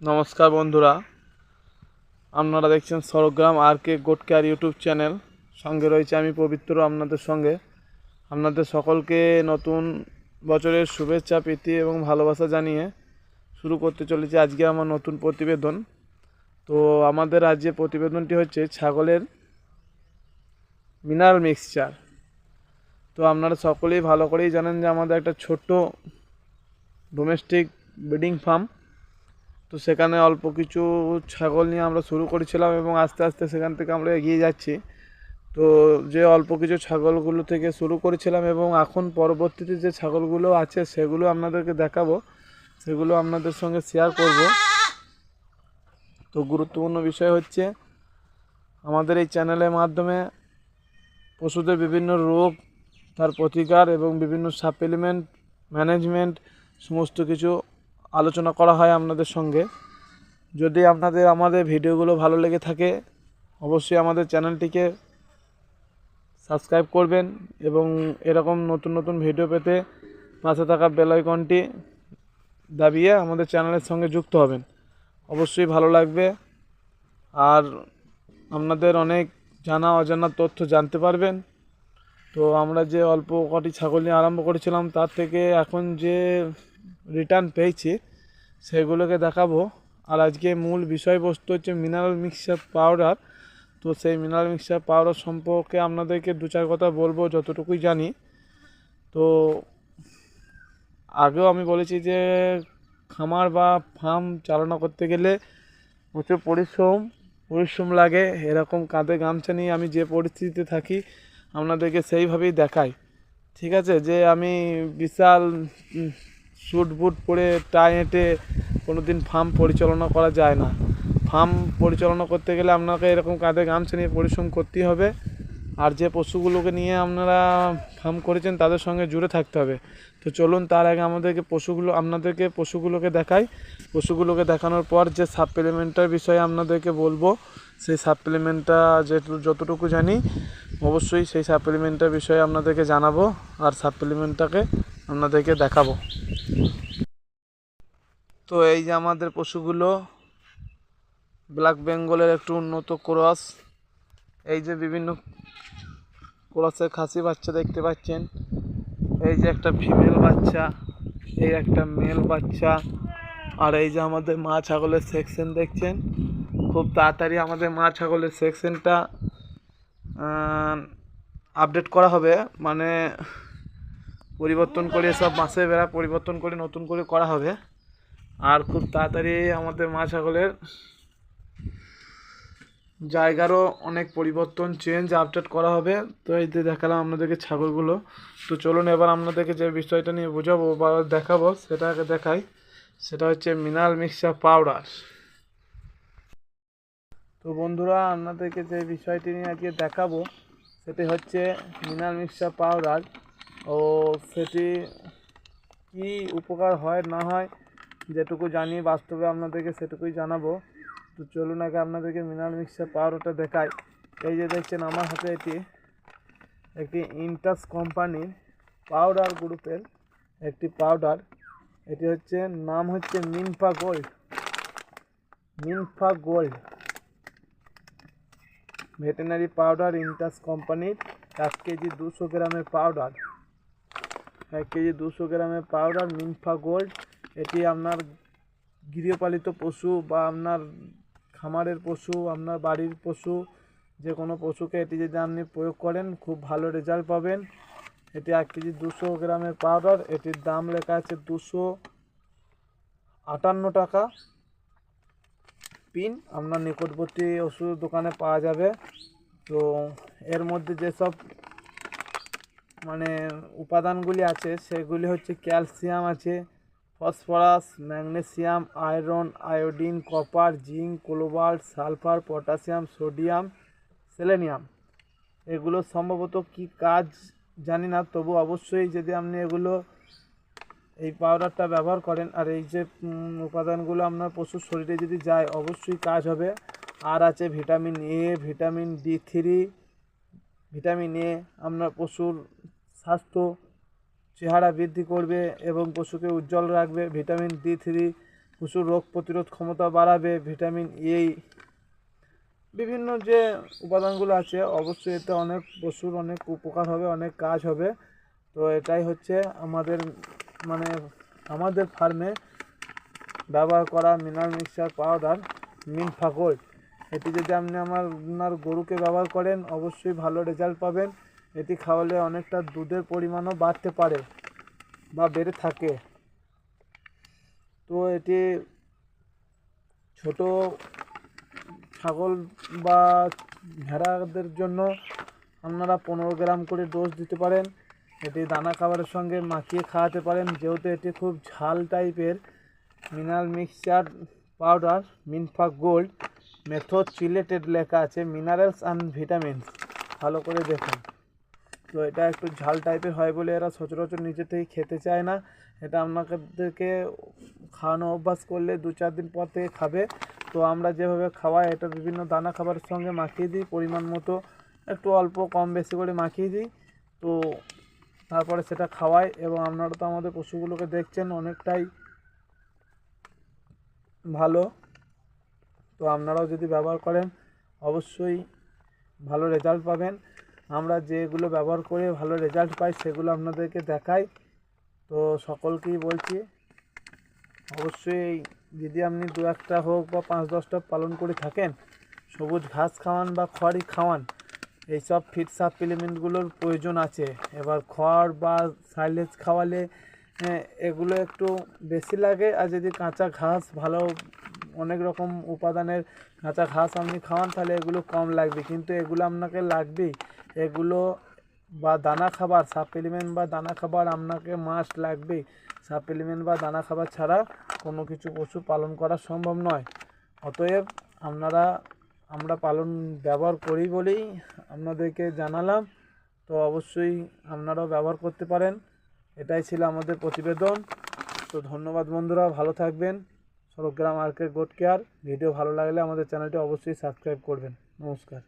নমস্কার বন্ধুরা, আপনারা দেখছেন সরগ্রাম আর কে গোটকার ইউটিউব চ্যানেল। সঙ্গে রয়েছে আমি পবিত্র আপনাদের সঙ্গে। আপনাদের সকলকে নতুন বছরের শুভেচ্ছা, প্রীতি এবং ভালোবাসা জানিয়ে শুরু করতে চলেছি আজকে আমার নতুন প্রতিবেদন। তো আমাদের রাজ্যে প্রতিবেদনটি হচ্ছে ছাগলের মিনারেল মিক্সচার তো আপনারা সকলেই ভালো করেই জানেন যে আমাদের একটা ছোট্ট ডোমেস্টিক ব্রিডিং ফার্ম তো সেখানে অল্প কিছু ছাগল নিয়ে আমরা শুরু করেছিলাম এবং আস্তে আস্তে সেখান থেকে আমরা এগিয়ে যাচ্ছি। তো যে অল্প কিছু ছাগলগুলো থেকে শুরু করেছিলাম এবং এখন পরবর্তীতে যে ছাগলগুলো আছে সেগুলো আপনাদেরকে দেখাবো। সেগুলো আপনাদের সঙ্গে শেয়ার করব। তো গুরুত্বপূর্ণ বিষয় হচ্ছে, আমাদের এই চ্যানেলের মাধ্যমে পশুদের বিভিন্ন রোগ, তার প্রতিকার এবং বিভিন্ন সাপ্লিমেন্ট ম্যানেজমেন্ট সমস্ত কিছু আলোচনা করা হয় আপনাদের সঙ্গে। যদি আপনাদের, আমাদের ভিডিওগুলো ভালো লেগে থাকে, অবশ্যই আমাদের চ্যানেলটিকে সাবস্ক্রাইব করবেন এবং এরকম নতুন নতুন ভিডিও পেতে পাশে থাকা বেল আইকনটি দাবিয়ে আমাদের চ্যানেলের সঙ্গে যুক্ত হবেন। অবশ্যই ভালো লাগবে। আর আপনাদের অনেক জানা অজানা তথ্য জানতে পারবেন। তো আমরা যে অল্প কটি ছাগল নিয়ে আরম্ভ করেছিলাম, তার থেকে এখন যে রিটার্ন পেয়েছি, সেগুলোকে দেখাবো। আর আজকে মূল বিষয়বস্তু হচ্ছে মিনারেল মিক্সচার পাউডার তো সেই মিনারেল মিক্সচার পাউডার সম্পর্কে আপনাদেরকে দু চার কথা বলব, যতটুকুই জানি। তো আগেও আমি বলেছি যে, খামার বা ফার্ম চালনা করতে গেলে প্রচুর পরিশ্রম পরিশ্রম লাগে। এরকম কাঁধে গামছা নিয়ে আমি যে পরিস্থিতিতে থাকি, আপনাদেরকে সেইভাবেই দেখাই। ঠিক আছে? যে আমি বিশাল স্যুট বুট পরে টাই হেঁটে কোনো দিন ফার্ম পরিচালনা করা যায় না। ফার্ম পরিচালনা করতে গেলে আপনাকে এরকম কাঁধে গামছা নিয়ে পরিশ্রম করতেই হবে। আর যে পশুগুলোকে নিয়ে আপনারা ফার্ম করেছেন তাদের সঙ্গে জুড়ে থাকতে হবে। তো চলুন তার আগে আমাদেরকে পশুগুলো, আপনাদেরকে পশুগুলোকে দেখাই। পশুগুলোকে দেখানোর পর যে সাপ্লিমেন্টের বিষয়ে আপনাদেরকে বলব, সেই সাপ্লিমেন্টটা যেটু, যতটুকু জানি অবশ্যই সেই সাপ্লিমেন্টের বিষয়ে আপনাদেরকে জানাব। আর সাপ্লিমেন্টটাকে আপনাদেরকে দেখাবো। তো এই যে আমাদের পশুগুলো, ব্ল্যাক বেঙ্গলের একটু উন্নত ক্রস। এই যে বিভিন্ন ক্রসের খাসি বাচ্চা দেখতে পাচ্ছেন। এই যে একটা ফিমেল বাচ্চা, এই একটা মেল বাচ্চা, আর এই যে আমাদের মা ছাগলের সেকশন দেখছেন। খুব তাড়াতাড়ি আমাদের মা ছাগলের সেকশনটা আপডেট করা হবে। মানে পরিবর্তন করে সব মাসে বেড়া পরিবর্তন করে নতুন করে করা হবে। আর খুব তাড়াতাড়ি আমাদের মা ছাগলের জায়গারও অনেক পরিবর্তন চেঞ্জ আপডেট করা হবে। তো এই যে দেখালাম আপনাদেরকে ছাগলগুলো। তো চলুন এবার আপনাদেরকে যে বিষয়টা নিয়ে বোঝাবো বা দেখাবো সেটাকে দেখাই। সেটা হচ্ছে মিনাল মিক্সচার পাউডার তো বন্ধুরা, আপনাদেরকে যে বিষয়টি নিয়ে আজকে দেখাবো, সেটি হচ্ছে মিনারেল মিক্সচার পাউডার ও সেটি কি উপকার হয়, না হয়, যেটুকু জানি বাস্তবে আপনাদেরকে সেটুকুই জানাব। তো চলুন আগে আপনাদেরকে মিনারেল মিক্সার পাউডারটা দেখাই। এই যে দেখছেন, আমার হাতে এটি একটি ইন্টাস কোম্পানির পাউডার গ্রুপের একটি পাউডার। এটি হচ্ছে, নাম হচ্ছে Minfa gold. Minfa gold. Veterinary powder Intas কোম্পানির এক কেজি দুশো গ্রামের পাউডার। এক কেজি দুশো গ্রামের পাউডার মিনফা গোল্ড এটি আপনার গৃহপালিত পশু বা আপনার খামারের পশু, আপনার বাড়ির পশু, যে কোনো পশুকে এটি যদি আপনি প্রয়োগ করেন, খুব ভালো রেজাল্ট পাবেন। এটি এক কেজি দুশো গ্রামের পাউডার এটির দাম লেখা আছে দুশো আটান্ন টাকা। পিন আপনার নিকটবর্তী ওষুধ দোকানে পাওয়া যাবে। তো এর মধ্যে যেসব মানে উপাদানগুলি আছে, সেগুলি হচ্ছে ক্যালসিয়াম আছে, phosphorus, magnesium, iron, iodine, copper, zinc cobalt sulphur, potassium, sodium, selenium. এগুলো সম্ভবত কি কাজ জানি না, তবু অবশ্যই যদি আপনি এগুলো এই পাউডারটা ব্যবহার করেন আর এই যে উপাদানগুলো আপনার পশুর শরীরে যদি যায়, অবশ্যই কাজ হবে। আর আছে vitamin A vitamin D three vitamin A আপনার পশুর স্বাস্থ্য, চেহারা বৃদ্ধি করবে এবং পশুকে উজ্জ্বল রাখবে। ভিটামিন ডি থ্রি, পশুর রোগ প্রতিরোধ ক্ষমতা বাড়াবে, ভিটামিন এ। বিভিন্ন যে উপাদানগুলো আছে, অবশ্যই এতে অনেক পশুর অনেক উপকার হবে, অনেক কাজ হবে। তো এটাই হচ্ছে আমাদের মানে আমাদের ফার্মে ব্যবহার করা মিনারেল মিক্সচার পাউডার মিন ফাগল এটি যদি আপনি আমার, আপনার গরুকে ব্যবহার করেন, অবশ্যই ভালো রেজাল্ট পাবেন। এটি খাওয়ালে অনেকটা দুধের পরিমাণও বাড়তে পারে বা বেড়ে থাকে। তো এটি ছোট ছাগল বা ভেড়াদের জন্য আপনারা পনেরো গ্রাম করে ডোজ দিতে পারেন। এটি দানা খাবারের সঙ্গে মাখিয়ে খাওয়াতে পারেন, যেহেতু এটি খুব ঝাল টাইপের। Mineral mixture powder, Minfa gold, method chelated লেখা আছে, মিনারেলস অ্যান্ড ভিটামিনস। ভালো করে দেখুন। তো এটা একটু ঝাল টাইপের হয় বলে এরা সচরাচর নিজে থেকে খেতে চায় না। এটা আপনাদেরকে খাওয়ানো অভ্যাস করলে দু চার দিন পর থেকে খাবে। তো আমরা যেভাবে খাওয়াই, এটা বিভিন্ন দানা খাবারের সঙ্গে মাখিয়ে দিই, পরিমাণ মতো একটু অল্প কম বেশি করে মাখিয়ে দিই। তো তারপরে সেটা খাওয়াই এবং আপনারা তো আমাদের পশুগুলোকে দেখছেন অনেকটাই ভালো। তো আপনারাও যদি ব্যবহার করেন, অবশ্যই ভালো রেজাল্ট পাবেন। আমরা যেগুলো ব্যবহার করে ভালো রেজাল্ট পাই সেগুলো আপনাদেরকে দেখাই। তো সকলকেই বলছি অবশ্যই যদি আপনি দু একটা হোক বা পাঁচ দশটা পালন করে থাকেন সবুজ ঘাস খাওয়ান বা খড়ই খাওয়ান এইসব ফিট সাপ্লিমেন্টগুলোর প্রয়োজন আছে। এবার খড় বা সাইলেজ খাওয়ালে হ্যাঁ, এগুলো একটু বেশি লাগে আর যদি কাঁচা ঘাস ভালো অনেক রকম উপাদানের কাঁচা ঘাস আপনি খাওয়ান, তাহলে এগুলো কম লাগবে। কিন্তু এগুলো আপনাকে লাগবেই। এগুলো বা দানা খাবার সাপ্লিমেন্ট বা দানা খাবার আপনাকে মাস্ট লাগবেই। সাপ্লিমেন্ট বা দানা খাবার ছাড়া কোনো কিছু পশু পালন করা সম্ভব নয়। অতএব আপনারা, আমরা পালন ব্যবহার করি বলেই আপনাদেরকে জানালাম। তো অবশ্যই আপনারাও ব্যবহার করতে পারেন। এটাই ছিল আমাদের প্রতিবেদন। তো ধন্যবাদ বন্ধুরা, ভালো থাকবেন। সরগ্রাম আর্কের গোট কেয়ার ভিডিও ভালো লাগলে আমাদের চ্যানেলটি অবশ্যই সাবস্ক্রাইব করবেন। নমস্কার।